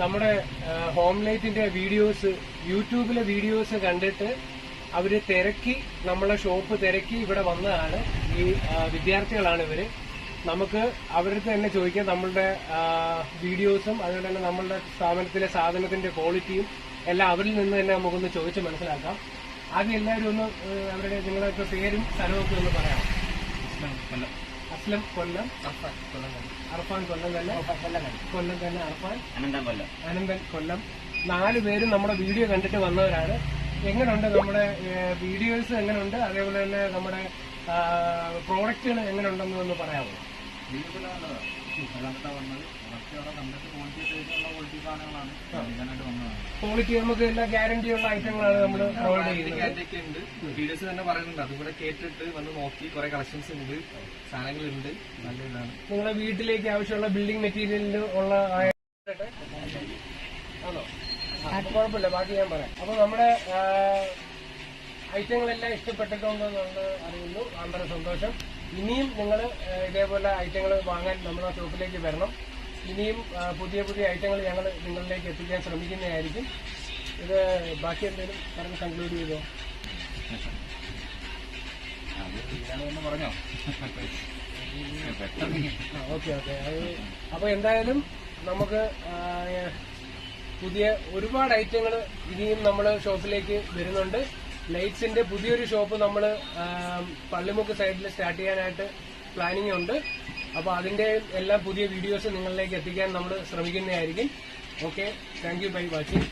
നമ്മുടെ ഹോം ലൈറ്റിന്റെ വീഡിയോസ് യൂട്യൂബിലെ വീഡിയോസ് കണ്ടിട്ട് അവർ തിരക്കി നമ്മളെ ഷോപ്പ് തിരക്കി ഇവിടെ വന്നതാണ്. ഈ വിദ്യാർത്ഥികളാണ് ഇവർ. നമുക്ക് അവരുടെ തന്നെ ചോദിക്കാം നമ്മളുടെ വീഡിയോസും അതുപോലെ തന്നെ നമ്മളുടെ സ്ഥാപനത്തിലെ സാധനത്തിന്റെ ക്വാളിറ്റിയും എല്ലാം അവരിൽ നിന്ന് തന്നെ നമുക്കൊന്ന് ചോദിച്ച് മനസ്സിലാക്കാം. ആദ്യം എല്ലാവരും ഒന്ന് അവരുടെ നിങ്ങളുടെ പേരും സ്ഥലമൊക്കെ ഒന്ന് പറയാം അസ്ലം കൊല്ലം അർഫാൻ കൊല്ലം തന്നെ കൊല്ലം തന്നെ അർഫാൻ അനന്തം കൊല്ലം. അനന്തൻ കൊല്ലം. നാല് പേരും നമ്മുടെ വീഡിയോ കണ്ടിട്ട് വന്നവരാണ്. എങ്ങനെയുണ്ട് നമ്മുടെ വീഡിയോസ് എങ്ങനെയുണ്ട് അതേപോലെ തന്നെ നമ്മുടെ പ്രോഡക്റ്റുകൾ എങ്ങനെയുണ്ടെന്ന് ഒന്ന് പറയാമോ? ക്വാളിറ്റി നമുക്ക് എല്ലാ ഗ്യാരണ്ടിയുള്ള ഐറ്റങ്ങളാണ് നമ്മൾ പ്രൊവൈഡ് ചെയ്യുന്നത്. വീഡിയോസ് തന്നെ പറയുന്നുണ്ട്. അതുകൂടെ കേട്ടിട്ട് വന്ന് നോക്കി കുറെ കളക്ഷൻസ് ഉണ്ട്. സാധനങ്ങളുണ്ട്. നല്ല ഇതാണ്. നിങ്ങളുടെ വീട്ടിലേക്ക് ആവശ്യമുള്ള ബിൽഡിംഗ് മെറ്റീരിയലിൽ ഉള്ള ആണോ? കുഴപ്പമില്ല. ബാക്കി ഞാൻ പറയാം. അപ്പൊ നമ്മുടെ ഐറ്റങ്ങളെല്ലാം ഇഷ്ടപ്പെട്ടിട്ടുണ്ടെന്ന് അറിയുന്നു. വളരെ സന്തോഷം. ഇനിയും നിങ്ങൾ ഇതേപോലെ ഐറ്റങ്ങൾ വാങ്ങാൻ നമ്മുടെ ഷോപ്പിലേക്ക് വരണം. ഇനിയും പുതിയ പുതിയ ഐറ്റങ്ങൾ ഞങ്ങൾ നിങ്ങളിലേക്ക് എത്തിക്കാൻ ശ്രമിക്കുന്നതായിരിക്കും. ഇത് ബാക്കി എന്തെങ്കിലും പറഞ്ഞ് കൺക്ലൂഡ് ചെയ്തോ? പറഞ്ഞോ ഓക്കെ ഓക്കെ. അപ്പൊ എന്തായാലും നമുക്ക് പുതിയ ഒരുപാട് ഐറ്റങ്ങൾ ഇനിയും നമ്മൾ ഷോപ്പിലേക്ക് വരുന്നുണ്ട്. ലൈറ്റ്സിന്റെ പുതിയൊരു ഷോപ്പ് നമ്മൾ പള്ളിമുക്ക് സൈഡിൽ സ്റ്റാർട്ട് ചെയ്യാനായിട്ട് പ്ലാനിങ് ഉണ്ട്. അപ്പൊ അതിന്റെ എല്ലാ പുതിയ വീഡിയോസ് നിങ്ങളിലേക്ക് എത്തിക്കാൻ നമ്മൾ ശ്രമിക്കുന്നതായിരിക്കും. Okay thank you bye watching